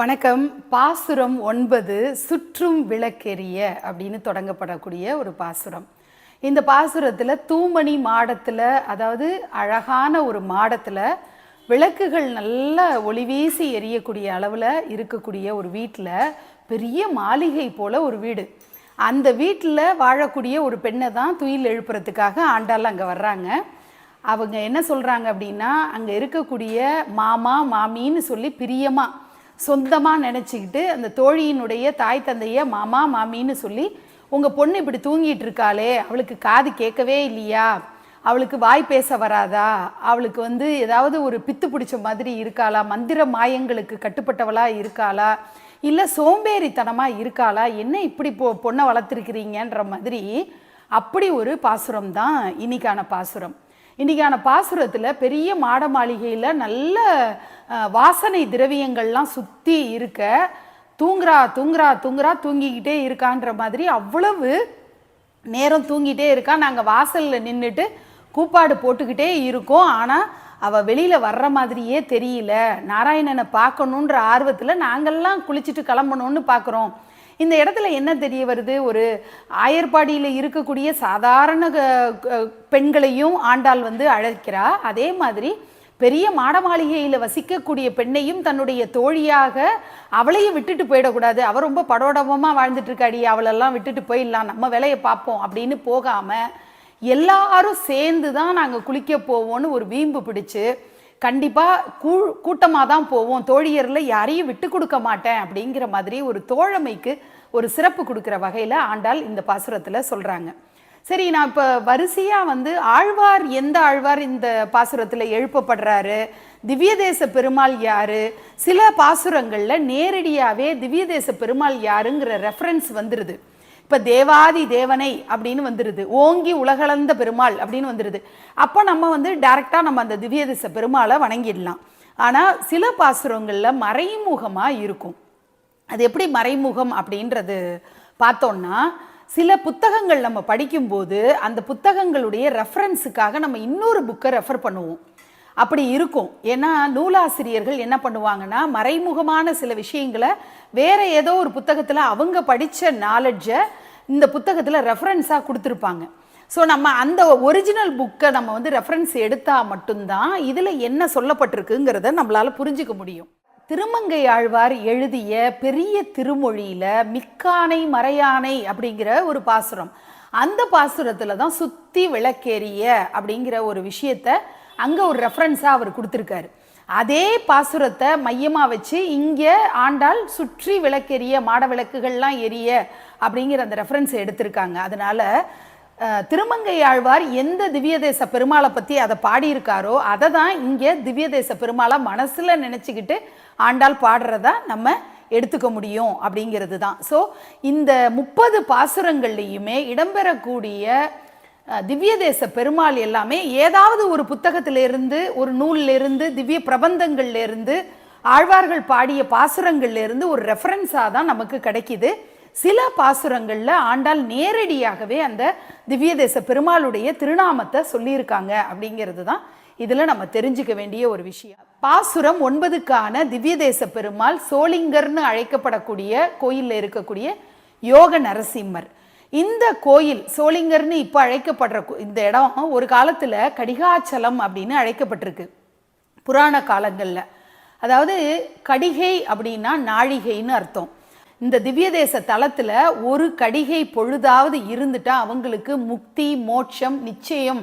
வணக்கம். பாசுரம் ஒன்பது சுற்றும் விளக்கெரிய அப்படின்னு தொடங்கப்படக்கூடிய ஒரு பாசுரம். இந்த பாசுரத்தில் தூமணி மாடத்தில் அதாவது அழகான ஒரு மாடத்தில் விளக்குகள் நல்ல ஒளி வீசி எரியக்கூடிய அளவில் இருக்கக்கூடிய ஒரு வீட்டில் பெரிய மாளிகை போல ஒரு வீடு. அந்த வீட்டில் வாழக்கூடிய ஒரு பெண்ணை தான் துயில் எழுப்புறதுக்காக ஆண்டாள் அங்கே வர்றாங்க. அவங்க என்ன சொல்கிறாங்க அப்படின்னா அங்கே இருக்கக்கூடிய மாமா மாமின்னு சொல்லி பிரியமாக சொந்தமாக நினச்சிக்கிட்டு அந்த தோழியினுடைய தாய் தந்தைய மாமா மாமின்னு சொல்லி உங்கள் பொண்ணு இப்படி தூங்கிட்டு இருக்காளே அவளுக்கு காது கேட்கவே இல்லையா? அவளுக்கு வாய் பேச வராதா? அவளுக்கு வந்து ஏதாவது ஒரு பித்து பிடிச்ச மாதிரி இருக்காளா? மந்திர மாயங்களுக்கு கட்டுப்பட்டவளாக இருக்காளா? இல்லை சோம்பேறித்தனமாக இருக்காளா? என்ன இப்படி பொ பொண்ணை வளர்த்துருக்கிறீங்கன்ற மாதிரி அப்படி ஒரு பாசுரம் தான் இன்னைக்கான பாசுரம். இன்றைக்கான பாசுரத்தில் பெரிய மாட மாளிகையில் நல்ல வாசனை திரவியங்கள்லாம் சுற்றி இருக்க தூங்குறா தூங்குறா தூங்குறா தூங்கிக்கிட்டே இருக்கான்ற மாதிரி அவ்வளவு நேரம் தூங்கிட்டே இருக்கா. நாங்கள் வாசலில் நின்றுட்டு கூப்பாடு போட்டுக்கிட்டே இருக்கோம். ஆனால் அவள் வெளியில் வர்ற மாதிரியே தெரியல. நாராயணனை பார்க்கணுன்ற ஆர்வத்தில் நாங்கள்லாம் குளிச்சுட்டு கிளம்பணும்னு பார்க்குறோம். இந்த இடத்துல என்ன தெரிய வருது? ஒரு ஆயர்பாடியில் இருக்கக்கூடிய சாதாரண க- பெண்களையும் ஆண்டாள் வந்து அழைக்கிறா. அதே மாதிரி பெரிய மாட மாளிகையில் வசிக்கக்கூடிய பெண்ணையும் தன்னுடைய தோழியாக அவளையும் விட்டுட்டு போயிடக்கூடாது. அவள் ரொம்ப படோடபமாக வாழ்ந்துட்டு இருக்காடி அவளெல்லாம் விட்டுட்டு போயிடலாம் நம்ம வேலையை பார்ப்போம் அப்படின்னு போகாமல் எல்லாரும் சேர்ந்து தான் நாங்கள் குளிக்க போவோம்னு ஒரு வீம்பு பிடிச்சு கண்டிப்பாக கூ கூட்டமாக தான் போவோம். தோழியரில் யாரையும் விட்டு கொடுக்க மாட்டேன் அப்படிங்கிற மாதிரி ஒரு தோழமைக்கு ஒரு சிறப்பு கொடுக்குற வகையில் ஆண்டாள் இந்த பாசுரத்தில் சொல்கிறாங்க சரி நான் இப்போ வரிசையாக வந்து ஆழ்வார் எந்த ஆழ்வார் இந்த பாசுரத்தில் எழுப்பப்படுறாரு? திவ்யதேச பெருமாள் யாரு? சில பாசுரங்களில் நேரடியாகவே திவ்யதேச பெருமாள் யாருங்கிற ரெஃபரன்ஸ் வந்துடுது இப்போ தேவாதி தேவனை அப்படின்னு வந்துடுது ஓங்கி உலகளந்த பெருமாள் அப்படின்னு வந்துடுது அப்போ நம்ம வந்து டைரெக்டாக நம்ம அந்த திவ்யதேச பெருமாளை வணங்கிடலாம். ஆனால் சில பாசுரங்களில் மறைமுகமாக இருக்கும். அது எப்படி மறைமுகம் அப்படின்றது பார்த்தோன்னா சில புத்தகங்கள் நம்ம படிக்கும்போது அந்த புத்தகங்களுடைய ரெஃபரன்ஸுக்காக நம்ம இன்னொரு புக்கை ரெஃபர் பண்ணுவோம். அப்படி இருக்கும். ஏன்னா நூலாசிரியர்கள் என்ன பண்ணுவாங்கன்னா மறைமுகமான சில விஷயங்களை வேற ஏதோ ஒரு புத்தகத்தில் அவங்க படித்த நாலெட்ஜை இந்த புத்தகத்தில் ரெஃபரன்ஸாக கொடுத்துருப்பாங்க. ஸோ நம்ம அந்த ஒரிஜினல் புக்கை நம்ம வந்து ரெஃபரன்ஸ் எடுத்தால் மட்டும்தான் இதில் என்ன சொல்லப்பட்டிருக்குங்கிறத நம்மளால் புரிஞ்சுக்க முடியும். திருமங்கை ஆழ்வார் எழுதிய பெரிய திருமொழியில் மிக்கானை மறையானை அப்படிங்கிற ஒரு பாசுரம். அந்த பாசுரத்தில் தான் சுத்தி விளக்கேறிய அப்படிங்கிற ஒரு விஷயத்த அங்கே ஒரு ரெஃபரன்ஸாக அவர் கொடுத்துருக்காரு. அதே பாசுரத்தை மையமாக வச்சு இங்கே ஆண்டாள் சுற்றி விளக்கெரிய மாட விளக்குகள்லாம் எரிய அப்படிங்கிற அந்த ரெஃபரன்ஸ் எடுத்திருக்காங்க. அதனால் திருமங்கை ஆழ்வார் எந்த திவ்யதேச பெருமாளை பற்றி அதை பாடியிருக்காரோ அதை தான் இங்கே திவ்யதேச பெருமாளை மனசில் நினச்சிக்கிட்டு ஆண்டால் பாடுறதா நம்ம எடுத்துக்க முடியும் அப்படிங்கிறது தான். ஸோ இந்த முப்பது பாசுரங்கள்லையுமே இடம்பெறக்கூடிய அஹ், திவ்யதேச பெருமாள் எல்லாமே ஏதாவது ஒரு புத்தகத்திலிருந்து ஒரு நூல்லிருந்து திவ்ய பிரபந்தங்கள்லேருந்து ஆழ்வார்கள் பாடிய பாசுரங்கள்லேருந்து ஒரு ரெஃபரன்ஸாக தான் நமக்கு கிடைக்கிது. சில பாசுரங்களில் ஆண்டாள் நேரடியாகவே அந்த திவ்யதேச பெருமாளுடைய திருநாமத்தை சொல்லியிருக்காங்க அப்படிங்கிறது தான் இதில் நம்ம தெரிஞ்சுக்க வேண்டிய ஒரு விஷயம். பாசுரம் ஒன்பதுக்கான திவ்யதேச பெருமாள் சோளிங்கர்னு அழைக்கப்படக்கூடிய கோயிலில் இருக்கக்கூடிய யோக நரசிம்மர். இந்த கோயில் சோளிங்கர்னு இப்போ அழைக்கப்படுற இந்த இடம் ஒரு காலத்தில் கடிகாச்சலம் அப்படின்னு அழைக்கப்பட்டிருக்கு. புராண காலங்களில். அதாவது கடிகை அப்படின்னா நாழிகைன்னு அர்த்தம். இந்த திவ்யதேச தலத்தில் ஒரு கடிகை பொழுதாவது இருந்துட்டா அவங்களுக்கு முக்தி மோட்சம் நிச்சயம்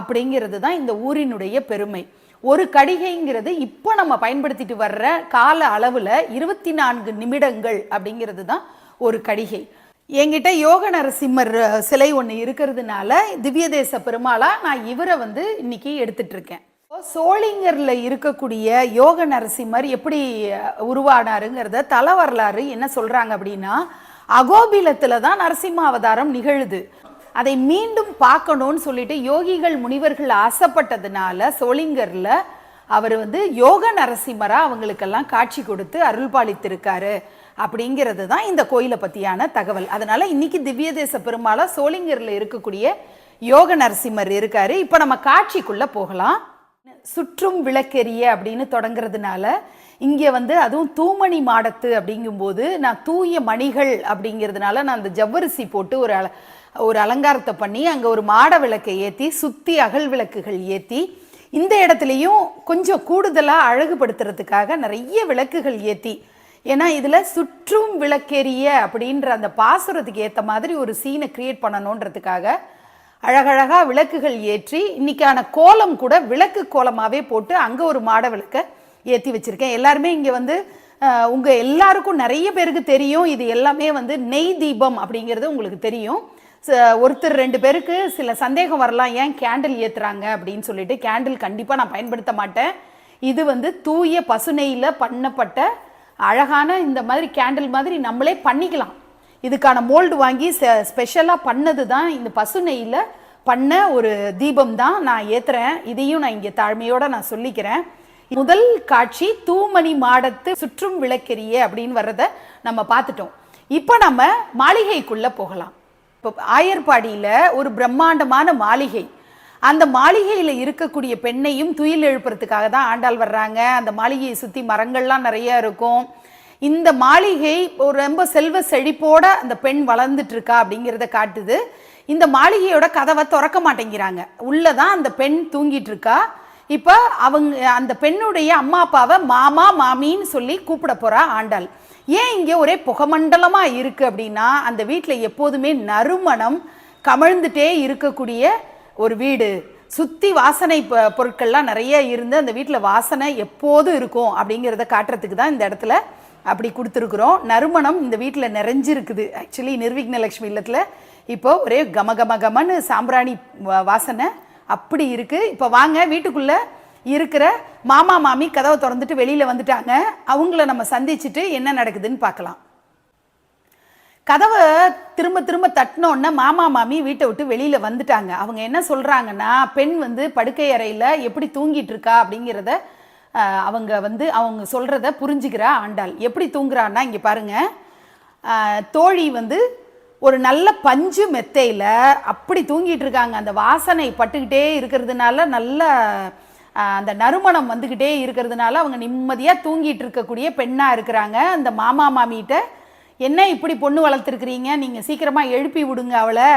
அப்படிங்கிறது தான் இந்த ஊரினுடைய பெருமை. ஒரு கடிகைங்கிறது இப்போ நம்ம பயன்படுத்திட்டு வர்ற கால அளவில் இருபத்தி நான்கு நிமிடங்கள் அப்படிங்கிறது தான் ஒரு கடிகை. என்கிட்ட யோக நரசிம்மர் சிலை ஒன்று இருக்கிறதுனால திவ்யதேச பெருமாளா நான் இவரை வந்து இன்னைக்கு எடுத்துட்டு இருக்கேன் சோளிங்கரில் இருக்கக்கூடிய யோக நரசிம்மர் எப்படி உருவானாருங்கிறத தல வரலாறு என்ன சொல்றாங்க அப்படின்னா அகோபிலத்தில் தான் நரசிம்ம அவதாரம் நிகழுது. அதை மீண்டும் பார்க்கணும்னு சொல்லிட்டு யோகிகள் முனிவர்கள் ஆசைப்பட்டதுனால சோளிங்கரில் அவர் வந்து யோக நரசிம்மரா அவங்களுக்கெல்லாம் காட்சி கொடுத்து அருள்பாலித்திருக்காரு அப்படிங்கிறது தான் இந்த கோயிலை பற்றியான தகவல். அதனால் இன்னைக்கு திவ்யதேச பெருமாளா சோளிங்கரில் இருக்கக்கூடிய யோக நரசிம்மர் இருக்கார். இப்போ நம்ம காட்சிக்குள்ளே போகலாம். சுற்றும் விளக்கெரிய அப்படின்னு தொடங்குறதுனால இங்கே வந்து அதுவும் தூமணி மாடத்து அப்படிங்கும்போது நான் தூய மணிகள் அப்படிங்கிறதுனால நான் அந்த ஜவ்வரிசி போட்டு ஒரு ஒரு அலங்காரத்தை பண்ணி அங்கே ஒரு மாட விளக்கை ஏற்றி சுற்றி அகல் விளக்குகள் ஏற்றி இந்த இடத்துலையும் கொஞ்சம் கூடுதலாக அழகுபடுத்துறதுக்காக நிறைய விளக்குகள் ஏற்றி ஏன்னா இதில் சுற்றும் விளக்கெரிய அப்படின்ற அந்த பாசுரத்துக்கு ஏற்ற மாதிரி ஒரு சீனை கிரியேட் பண்ணணுன்றதுக்காக அழகழகா விளக்குகள் ஏற்றி இன்னைக்கான கோலம் கூட விளக்கு கோலமாகவே போட்டு அங்கே ஒரு மாட விளக்கை ஏற்றி வச்சுருக்கேன். எல்லாருமே இங்கே வந்து உங்கள் எல்லாருக்கும் நிறைய பேருக்கு தெரியும். இது எல்லாமே வந்து நெய் தீபம் அப்படிங்கிறது உங்களுக்கு தெரியும். ஒருத்தர் ரெண்டு பேருக்கு சில சந்தேகம் வரலாம் ஏன் கேண்டில் ஏற்றுறாங்க அப்படின்னு சொல்லிட்டு கேண்டில் கண்டிப்பாக நான் பயன்படுத்த மாட்டேன். இது வந்து தூய பசுநெய்யில் பண்ணப்பட்ட அழகான இந்த மாதிரி கேண்டில் மாதிரி நம்மளே பண்ணிக்கலாம். இதுக்கான மோல்டு வாங்கி ஸ்பெஷலாக பண்ணது தான் இந்த பசுநெய்யில் பண்ண ஒரு தீபம் தான் நான் ஏற்றுறேன் இதையும் நான் இங்கே தாழ்மையோட நான் சொல்லிக்கிறேன். முதல் காட்சி தூமணி மாடத்து சுற்றும் விளக்கெரிய அப்படின்னு வர்றத நம்ம பார்த்துட்டோம். இப்போ நம்ம மாளிகைக்குள்ளே போகலாம். இப்போ ஆயர்பாடியில் ஒரு பிரம்மாண்டமான மாளிகை. அந்த மாளிகையில் இருக்கக்கூடிய பெண்ணையும் துயில் எழுப்புறதுக்காக தான் ஆண்டாள் வர்றாங்க. அந்த மாளிகையை சுற்றி மரங்கள்லாம் நிறைய இருக்கும். இந்த மாளிகை ஒரு ரொம்ப செல்வ செழிப்போட அந்த பெண் வளர்ந்துட்டு இருக்கா அப்படிங்கிறத காட்டுது. இந்த மாளிகையோட கதவை திறக்க மாட்டேங்கிறாங்க. உள்ளே தான் அந்த பெண் தூங்கிட்டு இருக்கா இப்போ அவங்க அந்த பெண்ணுடைய அம்மா அப்பாவை மாமா மாமின்னு சொல்லி கூப்பிட போகிறா ஆண்டாள். ஏன் இங்கே ஒரே புகமண்டலமாக இருக்குது அப்படின்னா அந்த வீட்டில் எப்போதுமே நறுமணம் கமழ்ந்துட்டே இருக்கக்கூடிய ஒரு வீடு. சுற்றி வாசனை பொ- பொருட்கள்லாம் நிறைய இருந்து அந்த வீட்டில் வாசனை எப்போதும் இருக்கும் அப்படிங்கிறத காட்டுறதுக்கு தான் இந்த இடத்துல அப்படி கொடுத்துருக்குறோம். நறுமணம் இந்த வீட்டில் நிறைஞ்சிருக்குது. ஆக்சுவலி நிர்விக்னலக்ஷ்மி இல்லத்தில் இப்போ ஒரே கம கம கமன்னு சாம்பிராணி வாசனை அப்படி இருக்குது இப்போ வாங்க வீட்டுக்குள்ளே இருக்கிற மாமா மாமி கதவை திறந்துட்டு வெளியில் வந்துட்டாங்க. அவங்கள நம்ம சந்திச்சுட்டு என்ன நடக்குதுன்னு பார்க்கலாம். கதவை திரும்ப திரும்ப தட்டினோன்னா மாமா மாமி வீட்டை விட்டு வெளியில் வந்துட்டாங்க. அவங்க என்ன சொல்கிறாங்கன்னா பெண் வந்து படுக்கை அறையில் எப்படி தூங்கிட்டு இருக்கா? அப்படிங்கிறத அவங்க வந்து அவங்க சொல்கிறத புரிஞ்சுக்கிறா ஆண்டாள். எப்படி தூங்குறான்னா இங்கே பாருங்கள் தோழி வந்து ஒரு நல்ல பஞ்சு மெத்தையில் அப்படி தூங்கிட்டு இருக்காங்க. அந்த வாசனை பட்டுக்கிட்டே இருக்கிறதுனால நல்ல அந்த நறுமணம் வந்துக்கிட்டே இருக்கிறதுனால அவங்க நிம்மதியாக தூங்கிட்டு இருக்கக்கூடிய பெண்ணாக இருக்கிறாங்க. அந்த மாமா மாமிகிட்ட என்ன இப்படி பொண்ணு வளர்த்துருக்குறீங்க? நீங்கள் சீக்கிரமாக எழுப்பி விடுங்க அவளை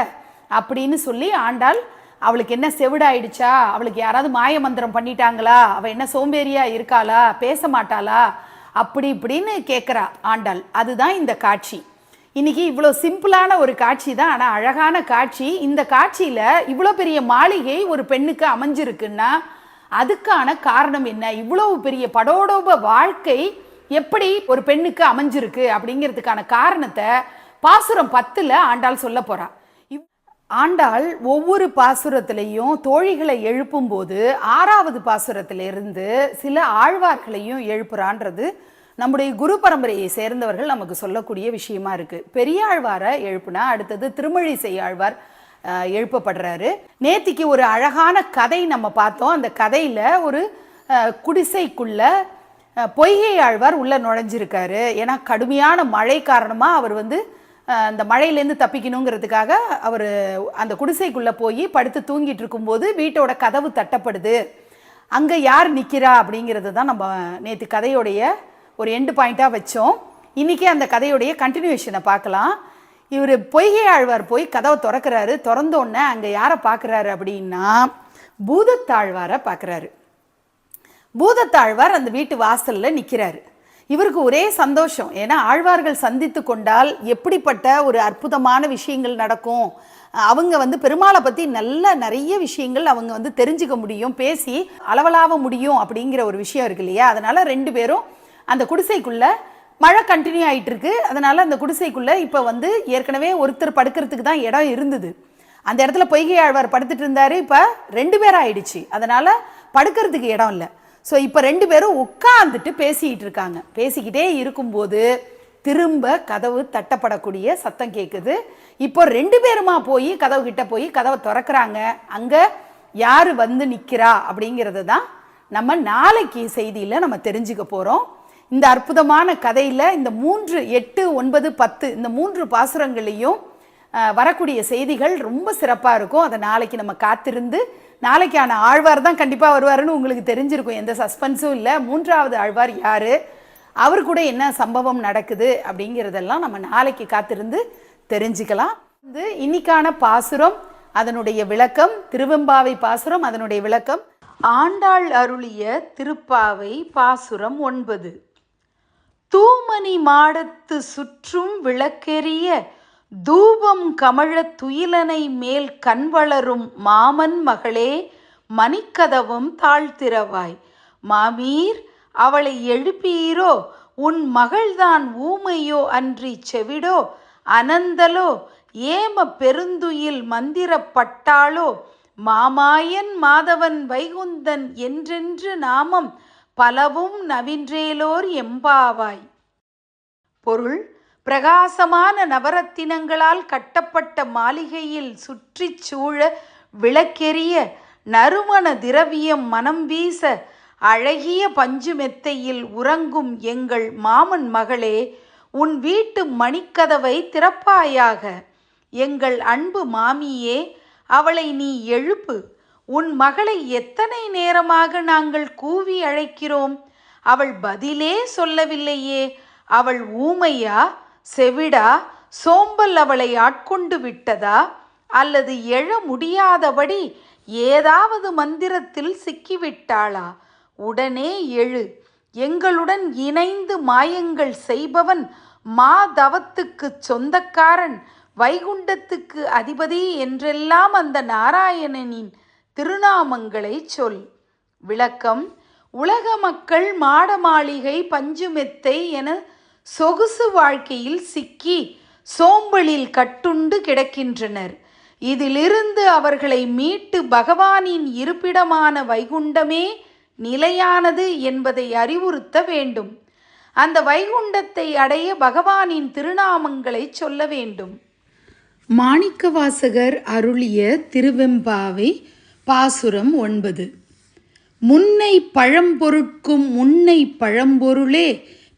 அப்படின்னு சொல்லி ஆண்டாள் அவளுக்கு என்ன செவிடாயிடுச்சா? அவளுக்கு யாராவது மாய மந்திரம் பண்ணிட்டாங்களா? அவள் என்ன சோம்பேறியாக இருக்காளா? பேச மாட்டாளா? அப்படி இப்படின்னு கேட்குறா ஆண்டாள். அதுதான் இந்த காட்சி. இன்றைக்கி இவ்வளோ சிம்பிளான ஒரு காட்சி தான். ஆனால் அழகான காட்சி. இந்த காட்சியில் இவ்வளோ பெரிய மாளிகை ஒரு பெண்ணுக்கு அமைஞ்சிருக்குன்னா அதுக்கான காரணம் என்ன? இவ்வளவு பெரிய படோடோப வாழ்க்கை எப்படி ஒரு பெண்ணுக்கு அமைஞ்சிருக்கு அப்படிங்கிறதுக்கான காரணத்தை பாசுரம் பத்தில் ஆண்டாள் சொல்ல போகிறாள் இவ்- ஆண்டாள் ஒவ்வொரு பாசுரத்திலையும் தோழிகளை எழுப்பும்போது ஆறாவது பாசுரத்திலிருந்து சில ஆழ்வார்களையும் எழுப்புறான்றது நம்முடைய குரு பரம்பரையை சேர்ந்தவர்கள் நமக்கு சொல்லக்கூடிய விஷயமா இருக்குது பெரியாழ்வாரை எழுப்புனா அடுத்தது திருமழிசை ஆழ்வார் எழுப்பப்படுறாரு. நேத்திக்கு ஒரு அழகான கதை நம்ம பார்த்தோம். அந்த கதையில் ஒரு குடிசைக்குள்ள பொய்கை ஆழ்வார் உள்ளே நுழைஞ்சிருக்காரு. ஏன்னா கடுமையான மழை காரணமாக அவர் வந்து அந்த மழையிலேருந்து தப்பிக்கணுங்கிறதுக்காக அவர் அந்த குடிசைக்குள்ளே போய் படுத்து தூங்கிட்டு இருக்கும்போது வீட்டோட கதவு தட்டப்படுது. அங்கே யார் நிற்கிறா அப்படிங்கிறது தான் நம்ம நேற்று கதையோடைய ஒரு எண்டு பாயிண்ட்டாக வச்சோம். இன்றைக்கி அந்த கதையுடைய கண்டினியூஷனை பார்க்கலாம். இவர் பொய்கை ஆழ்வார் போய் கதவை திறக்கிறாரு. திறந்தோடனே அங்கே யாரை பார்க்குறாரு அப்படின்னா பூதத்தாழ்வாரை பார்க்குறாரு. பூதத்தாழ்வார் அந்த வீட்டு வாசலில் நிற்கிறாரு இவருக்கு ஒரே சந்தோஷம். ஏன்னா ஆழ்வார்கள் சந்தித்து கொண்டால் எப்படிப்பட்ட ஒரு அற்புதமான விஷயங்கள் நடக்கும்? அவங்க வந்து பெருமாளை பற்றி நல்ல நிறைய விஷயங்கள் அவங்க வந்து தெரிஞ்சுக்க முடியும். பேசி அளவலாவ முடியும் அப்படிங்கிற ஒரு விஷயம் இருக்கு இல்லையா? அதனால் ரெண்டு பேரும் அந்த குடிசைக்குள்ளே மழை கண்டினியூ ஆகிட்டு இருக்கு அதனால் அந்த குடிசைக்குள்ளே இப்போ வந்து ஏற்கனவே ஒருத்தர் படுக்கிறதுக்கு தான் இடம் இருந்தது. அந்த இடத்துல பொய்கை ஆழ்வார் படுத்துட்டு இருந்தார். இப்போ ரெண்டு பேர் ஆயிடுச்சு. அதனால் படுக்கிறதுக்கு இடம் இல்லை. ஸோ இப்போ ரெண்டு பேரும் உட்காந்துட்டு பேசிக்கிட்டு இருக்காங்க. பேசிக்கிட்டே இருக்கும்போது திரும்ப கதவு தட்டப்படக்கூடிய சத்தம் கேட்குது இப்போ ரெண்டு பேருமா போய் கதவு கிட்ட போய் கதவை திறக்கிறாங்க. அங்கே யார் வந்து நிற்கிறா அப்படிங்கிறது தான் நம்ம நாளைக்கு செய்தியில் நம்ம தெரிஞ்சுக்க போகிறோம் இந்த அற்புதமான கதையில் இந்த மூன்று எட்டு ஒன்பது பத்து இந்த மூன்று பாசுரங்களையும் வரக்கூடிய செய்திகள் ரொம்ப சிறப்பாக இருக்கும். அதை நாளைக்கு நம்ம காத்திருந்து நாளைக்கான ஆழ்வார் தான் கண்டிப்பாக வருவாருன்னு உங்களுக்கு தெரிஞ்சிருக்கும். எந்த சஸ்பென்ஸும் இல்லை. மூன்றாவது ஆழ்வார் யார்? அவர் கூட என்ன சம்பவம் நடக்குது அப்படிங்கிறதெல்லாம் நம்ம நாளைக்கு காத்திருந்து தெரிஞ்சுக்கலாம். வந்து இன்னைக்கான பாசுரம் அதனுடைய விளக்கம் திருவெம்பாவை பாசுரம் அதனுடைய விளக்கம். ஆண்டாள் அருளிய திருப்பாவை பாசுரம் ஒன்பது. தூமணி மாடத்து சுற்றும் விளக்கெரிய தூபம் கமழத் துயிலனை மேல் கண்வளரும் மாமன் மகளே மணிக்கதவும் தாழ்த்திரவாய் மாமீர் அவளை எழுப்பீரோ? உன் மகள்தான் ஊமையோ அன்றி செவிடோ? அனந்தலோ? ஏம பெருந்துயில் மந்திரப்பட்டாளோ மாமாயன் மாதவன் வைகுந்தன் என்றென்று நாமம் பலவும் நவின்றேலோர் எம்பாவாய். பொருள் பிரகாசமான நவரத்தினங்களால் கட்டப்பட்ட மாளிகையில் சுற்றிச் சூழ விளக்கெரிய நறுமண திரவியம் மனம் வீச அழகிய பஞ்சு மெத்தையில் உறங்கும் எங்கள் மாமன் மகளே உன் வீட்டு மணிக்கதவை திறப்பாயாக. எங்கள் அன்பு மாமியே அவளை நீ எழுப்பு. உன் மகளை எத்தனை நேரமாக நாங்கள் கூவி அழைக்கிறோம்? அவள் பதிலே சொல்லவில்லையே. அவள் ஊமையா? செவிடா? சோம்பல் அவளை ஆட்கொண்டு விட்டதா? அல்லது எழ முடியாதபடி ஏதாவது மந்திரத்தில் சிக்கிவிட்டாளா? உடனே எழு. எங்களுடன் இணைந்து மாயங்கள் செய்பவன் மாதவத்துக்கு சொந்தக்காரன் வைகுண்டத்துக்கு அதிபதி என்றெல்லாம் அந்த நாராயணனின் திருநாமங்களை சொல். விளக்கம். உலக மக்கள் மாட மாளிகை பஞ்சுமெத்தை என சொகுசு வாழ்க்கையில் சிக்கி சோம்பலில் கட்டுண்டு கிடக்கின்றனர். இதிலிருந்து அவர்களை மீட்டு பகவானின் இருப்பிடமான வைகுண்டமே நிலையானது என்பதை அறிவுறுத்த வேண்டும். அந்த வைகுண்டத்தை அடைய பகவானின் திருநாமங்களை சொல்ல வேண்டும். மாணிக்கவாசகர் அருளிய திருவெம்பாவை பாசுரம் ஒன்பது. முன்னை பழம்பொருட்கும் முன்னை பழம்பொருளே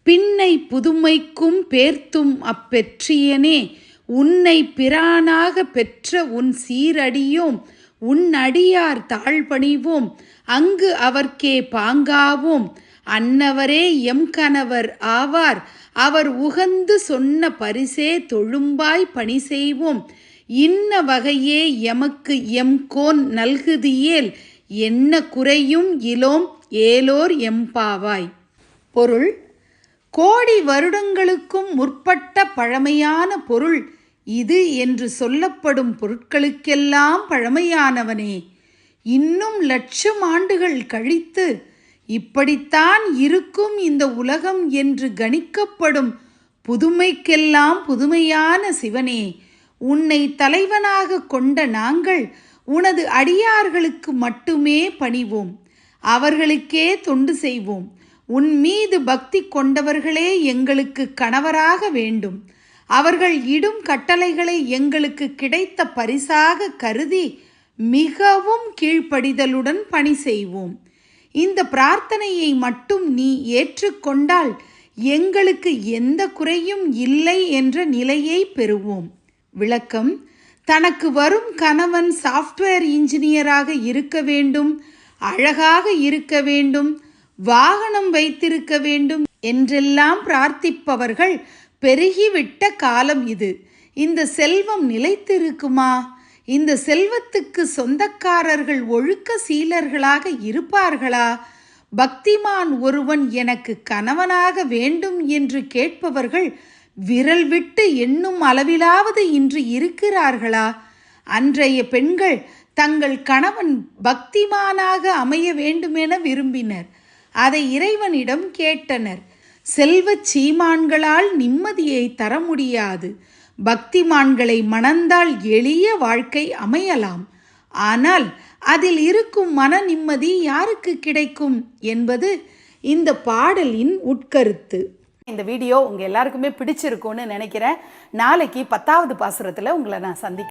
பின்னை புதுமைக்கும் பேர்த்தும் அப்பெற்றியனே உன்னை பிரானாக பெற்ற உன் சீரடியோம் உன் அடியார் தாழ்பணிவோம் அங்கு அவர்க்கே பாங்காவோம். அன்னவரே எம் கணவர் ஆவார் அவர் உகந்து சொன்ன பரிசே தொழும்பாய் பணி செய்வோம். இன்ன வகையே எமக்கு எம்கோன் நல்குதியேல் என்ன குறையும் இலோம் ஏலோர் எம்பாவாய் பொருள் கோடி வருடங்களுக்கும் முற்பட்ட பழமையான பொருள் இது என்று சொல்லப்படும் பொருட்களுக்கெல்லாம் பழமையானவனே. இன்னும் லட்சம் ஆண்டுகள் கழித்து இப்படித்தான் இருக்கும் இந்த உலகம் என்று கணிக்கப்படும் புதுமைக்கெல்லாம் புதுமையான சிவனே. உன்னை தலைவனாக கொண்ட நாங்கள் உனது அடியார்களுக்கு மட்டுமே பணிவோம். அவர்களுக்கே தொண்டு செய்வோம். உன் மீது பக்தி கொண்டவர்களே எங்களுக்கு கணவராக வேண்டும். அவர்கள் இடும் கட்டளைகளை எங்களுக்கு கிடைத்த பரிசாக கருதி மிகவும் கீழ்ப்படிதலுடன் பணி செய்வோம். இந்த பிரார்த்தனையை மட்டும் நீ ஏற்றுக்கொண்டால் எங்களுக்கு எந்த குறையும் இல்லை என்ற நிலையை பெறுவோம். விளக்கம் தனக்கு வரும் கணவன் சாஃப்ட்வேர் இன்ஜினியராக இருக்க வேண்டும் அழகாக இருக்க வேண்டும் வாகனம் வைத்திருக்க வேண்டும் என்றெல்லாம் பிரார்த்திப்பவர்கள் பெருகிவிட்ட காலம் இது. இந்த செல்வம் நிலைத்திருக்குமா? இந்த செல்வத்துக்கு சொந்தக்காரர்கள் ஒழுக்க சீலர்களாக இருப்பார்களா? பக்திமான் ஒருவன் எனக்கு கணவனாக வேண்டும் என்று கேட்பவர்கள் விரல் விட்டு எண்ணும் அளவிலாவது இன்று இருக்கிறார்களா? அன்றைய பெண்கள் தங்கள் கணவன் பக்திமானாக அமைய வேண்டுமென விரும்பினர். அதை இறைவனிடம் கேட்டனர். செல்வச் சீமான்களால் நிம்மதியை தர முடியாது. பக்திமான்களை மணந்தால் எளிய வாழ்க்கை அமையலாம். ஆனால் அதில் இருக்கும் மன நிம்மதி யாருக்கு கிடைக்கும்? என்பது இந்த பாடலின் உட்கருத்து. இந்த வீடியோ உங்கள் எல்லாருக்குமே பிடிச்சிருக்கும்னு நினைக்கிறேன். நாளைக்கு பத்தாவது பாசுரத்தில் உங்களை நான் சந்திக்கிறேன்.